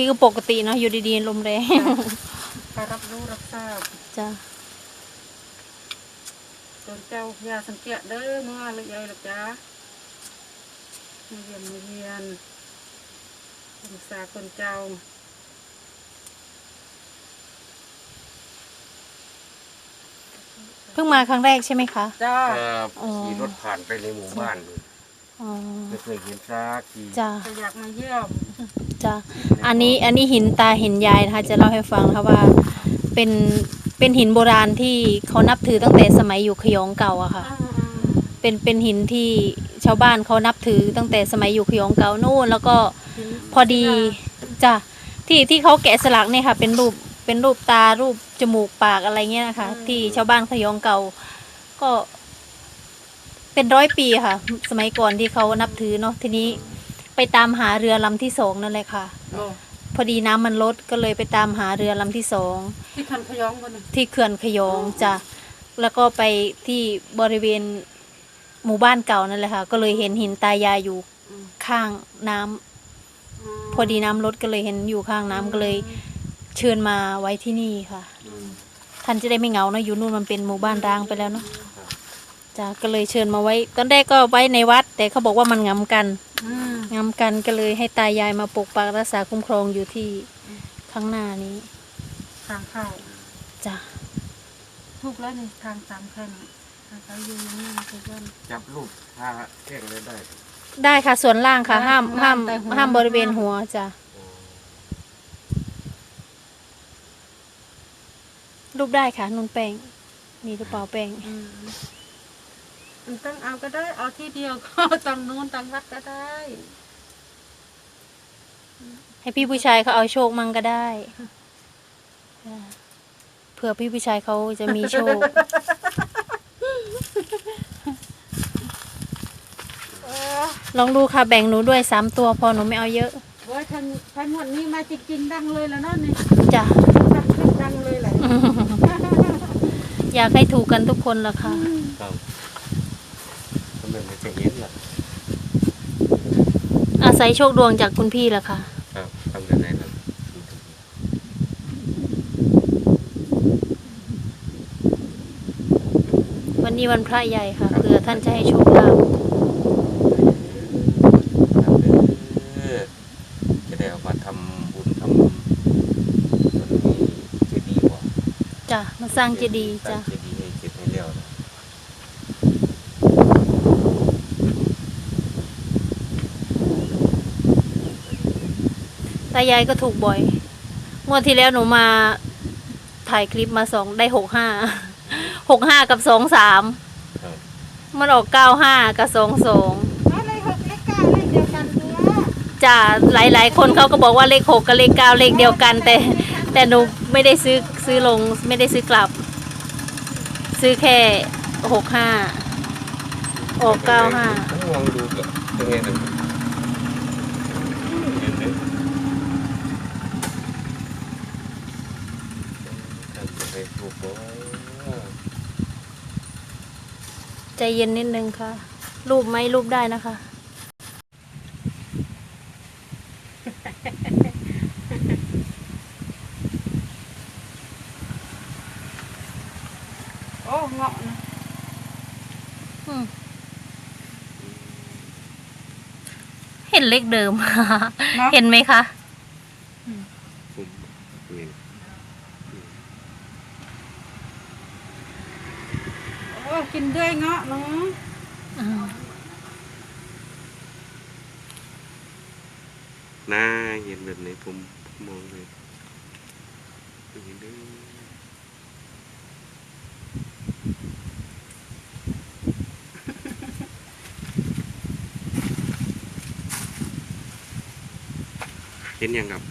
เมื่อกี้ก็ปกติเนาะอยู่ดีๆลมแรงการรับรู้รับทราบจ้ะส่วนเจ้าพยาสังเกตเด้อเมื่อเลยเลยหรอกจ้ามาเยี่ยมมาเยียนศึกษาคนเจ้าเพิ่งมาครั้งแรกใช่ไหมคะ จ้า ครับอ๋อ ขี่รถผ่านไปในหมู่บ้านดู อ๋อไม่เคยเห็นสักทีจ้ะจะอยากมาเยี่ยมจ้ะอันนี้อันนี้หินตาหินยายนะคะจะเล่าให้ฟังนะคะว่าเป็นเป็นหินโบราณที่เขานับถือตั้งแต่สมัยอยู่ขยองเก่าอะค่ะ เป็นเป็นหินที่ชาวบ้านเขานับถือตั้งแต่สมัยอยู่ขยองเก่านู่น แล้วก็พอดีจ้ะที่ที่เขาแกะสลักเนี่ยค่ะ เป็นรูปเป็นรูปตารูปจมูกปากอะไรเงี้ยนะคะที่ชาวบ้านขยองเก่า ก็ เป็นร้อยปีค่ะ สมัยก่อนที่เขานับถือเนาะทีนี้ไปตามหาเรือลำที่สองนั่นแหละค่ะ โอ้พอดีน้ำมันลดก็เลยไปตามหาเรือลำที่สอง ที่คันขยองคนน่ะ ที่เขื่อนขยองจ้ะแล้วก็ไปที่บริเวณหมู่บ้านเก่านั่นแหละค่ะ ก็เลยเห็นหินตายายอยู่อืมข้างน้ำพอดีน้ำลดก็เลยเห็นอยู่ข้างน้ำก็เลยเชิญมาไว้ที่นี่ค่ะ อืมท่านจะได้ไม่เหงานะอยู่นู่นมันเป็นหมู่บ้านร้างไปแล้วเนาะ จ้ะก็เลยเชิญมาไว้ ตอนแรกก็ไว้ในวัด แต่เขาบอกว่ามันงำกันอืมงำกันก็เลยให้ตายายมาปกปักรักษาคุ้มครองอยู่ที่ข้างหน้านี้ทางเข้าจ้ะถูกแล้วนี่ทางสามแพร่งทางเขาอยู่นี่คือเพื่อนจับลูกพาแข้งเลยได้ได้ค่ะส่วนล่างค่ะได้ห้ามข้างล่าห้างมแต่หัวห้ามบริเวณห้ามหัวจ้ะโอ้รูปได้ค่ะนุ่นแป้งมีหรือเปล่าแป้ง อืมมัน ต้องเอาก็ได้ เอาที่เดียวก็ตังนู้นตังวัดก็ได้ ให้พี่ผู้ชายเขาเอาโชคมั่งก็ได้จ้ะเผื่อพี่ผู้ชายเขาจะมีโชคเออลองดูค่ะแบ่งหนูด้วยสามตัวพอหนูไม่เอาเยอะโอ้ยทันทันหมดนี้มาจริงๆดังเลยแล้วเนาะนี่จ้ะดังดังเลยแหละอยากให้ถูกกันทุกคนละค่ะ ครับทำไมไม่เคยเห็นล่ะอาศัยโชคดวงจากคุณพี่ละค่ะครับทำยังไงล่ะวันนี้วันพระใหญ่ค่ะเผื่อท่านจะให้โชคลาภเออจะได้เอามาทำบุญทำมันมีเจดีย์บ่จ้ะมาสร้างเจดีย์สร้าจ้ะงเจดีย์ให้เสร็จให้เร็วนะ ตายายก็ถูกบ่อย งวดที่แล้วหนูมาถ่ายคลิปมาสองได้หกห้า หกห้ากับสองสาม ครับมันออกเก้าห้ากับสองสองอะไรหกเลขเก้าเลขเดียวกันเนื้อจ้ะหลาย ๆ คนเขาก็บอกว่าเลขหกกับเลขเก้าเลขเดียวกัน แต่ แต่หนูไม่ได้ซื้อซื้อลงไม่ได้ซื้อกลับ ซื้อแค่หกห้าออกเก้าห้า ต้องลองดูก่อนยังไงนะเห็นไหมทำจะ ไปถูกบ่ใจเย็นนิดนึงค่ะ รูปไหมรูปได้นะคะ โอ้เงาะนะอืมเห็นเลขเดิมเนาะเห็นไหมคะ ผมเห็น โอ้กินด้วยเงาะเนาะอืมหน้าเห็นแบบไหนผมมองเลยเห็นเด้อเห็นยังครับ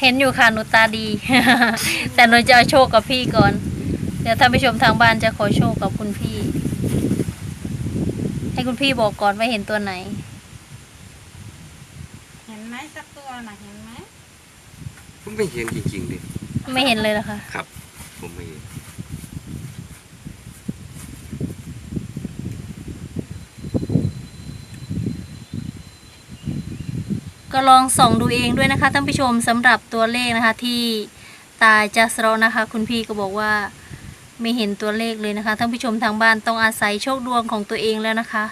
เห็นอยู่ค่ะหนูตาดี แต่หนูจะเอาโชคกับพี่ก่อน เดี๋ยวท่านผู้ชมทางบ้านจะขอโชคกับคุณพี่ ให้คุณพี่บอกก่อนว่าเห็นตัวไหน เห็นไหมสักตัวน่ะเห็นไหมผมไม่เห็นจริงๆดิไม่เห็นเลยนะคะครับ ผมไม่เห็นก็ลองส่องดูเองด้วยนะคะท่านผู้ชมสำหรับตัวเลขนะคะที่ตาจัสโรนะคะ คุณพี่ก็บอกว่า ไม่เห็นตัวเลขเลยนะคะท่านผู้ชมทางบ้านต้องอาศัยโชคดวงของตัวเองแล้วนะคะ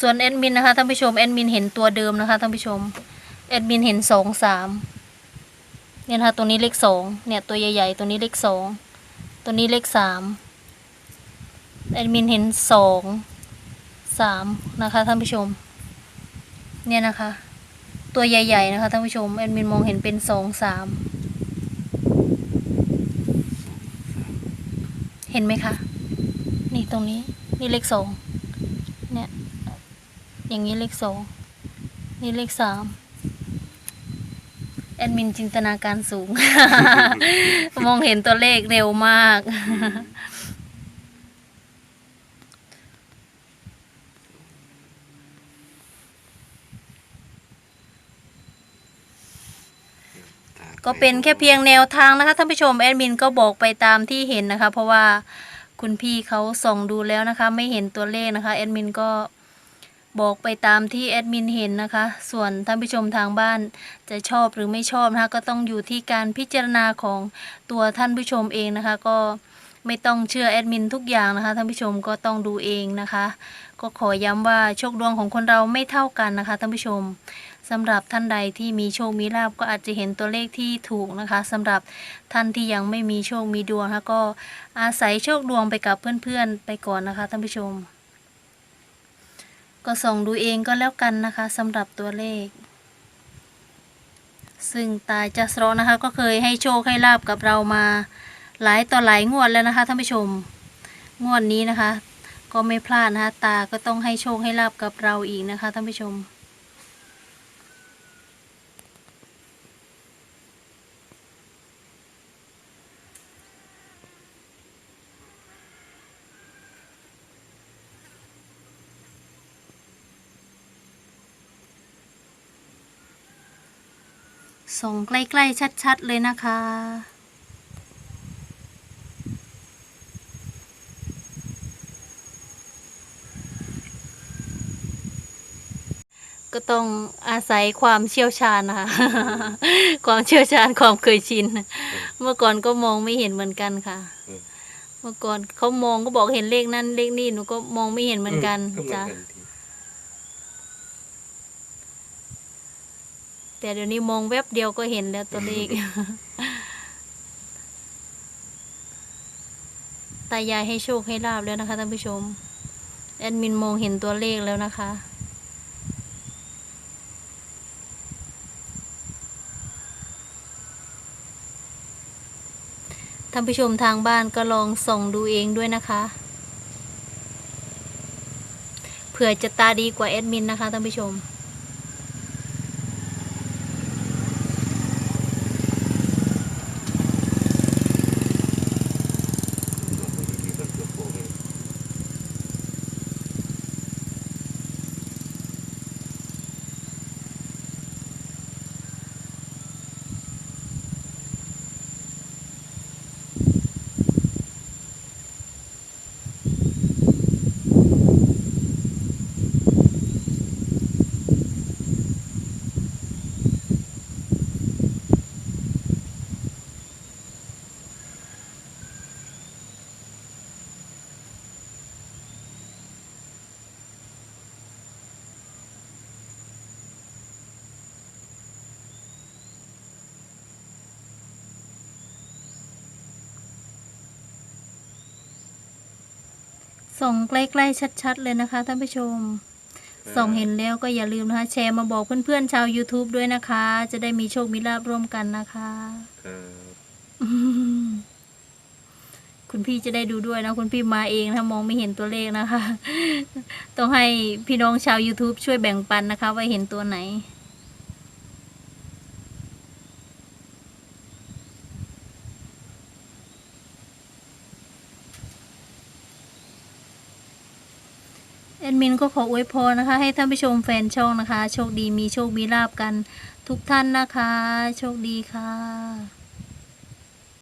ส่วนแอดมินนะคะท่านผู้ชมแอดมินเห็นตัวเดิมนะคะท่านผู้ชมแอดมินเห็นสองสามเนี่ยนะคะตัวนี้เลขสองเนี่ยตัวใหญ่ๆตัวนี้เลขสอง ตัวนี้เลขสามแอดมินเห็นสองสามนะคะท่านผู้ชม เนี่ยนะคะ ตัวใหญ่ ๆ นะคะท่านผู้ชมแอดมินมองเห็นเป็นสองสามเห็นไหมคะ นี่ตรงนี้นี่เลขสองเนี่ย อย่างนี้เลขสองนี่เลขสาม แอดมินจินตนาการสูง มองเห็นตัวเลขเร็วมาก ก็เป็นแค่เพียงแนวทางนะคะท่านผู้ชมแอดมินก็บอกไปตามที่เห็นนะคะ เพราะว่าคุณพี่เขาส่องดูแล้วนะคะ ไม่เห็นตัวเลขนะคะแอดมินก็ บอกไปตามที่แอดมินเห็นนะคะ ส่วนท่านผู้ชมทางบ้านจะชอบหรือไม่ชอบนะคะก็ต้องอยู่ที่การพิจารณาของตัวท่านผู้ชมเองนะคะ ก็ไม่ต้องเชื่อแอดมินทุกอย่างนะคะท่านผู้ชมก็ต้องดูเองนะคะ ก็ขอย้ำว่าโชคดวงของคนเราไม่เท่ากันนะคะท่านผู้ชมสำหรับท่านใดที่มีโชคมีลาบก็อาจจะเห็นตัวเลขที่ถูกนะคะสำหรับท่านที่ยังไม่มีโชคมีดวงนะคะก็อาศัยโชคดวงไปกับเพื่อนๆไปก่อนนะคะท่านผู้ชม ก็ส่องดูเองก็แล้วกันนะคะสำหรับตัวเลข ซึ่งตาจัสโรนะคะ ก็เคยให้โชคให้ลาบกับเรามา หลายต่อหลายงวดแล้วนะคะท่านผู้ชม งวดนี้นะคะ ก็ไม่พลาดนะคะ ตาก็ต้องให้โชคให้ลาบกับเราอีกนะคะท่านผู้ชม ส่งใกล้ ๆ ชัด ๆ เลยนะคะ ก็ต้องอาศัยความเชี่ยวชาญนะคะ ความเชี่ยวชาญความเคยชิน เมื่อก่อนก็มองไม่เห็นเหมือนกันค่ะอืมเมื่อก่อนเขามองก็บอกเห็นเลขนั้นเลขนี้หนูก็มองไม่เห็นเหมือนกันก็เหมือนจ้ะ กันที แต่เดี๋ยวนี้มองแวบเดียวก็เห็นแล้วตัวเลข ตายายให้โชคให้ลาบแล้วนะคะท่านผู้ชม แอดมินมองเห็นตัวเลขแล้วนะคะ ท่านผู้ชมทางบ้านก็ลองส่องดูเองด้วยนะคะ เผื่อจะตาดีกว่าแอดมินนะคะท่านผู้ชมมีคนเกือบโกงเลย ส่องใกล้ๆชัดๆ เลยนะคะท่านผู้ชม ส่องเห็นแล้วก็อย่าลืมนะคะ แชร์มาบอกเพื่อนๆชาว YouTube ด้วยนะคะ จะได้มีโชคมีลาบร่วมกันนะคะครับอืมคุณพี่จะได้ดูด้วยนะ คุณพี่มาเองนะมองไม่เห็นตัวเลขนะคะ ต้องให้พี่น้องชาว YouTube ช่วยแบ่งปันนะคะ ว่าเห็นตัวไหน ดมินก็ขออวยพรนะคะ ให้ท่านผู้ชมแฟนช่องนะคะ โชคดีมีโชคมีลาบกันทุกท่านนะคะ โชคดีค่ะ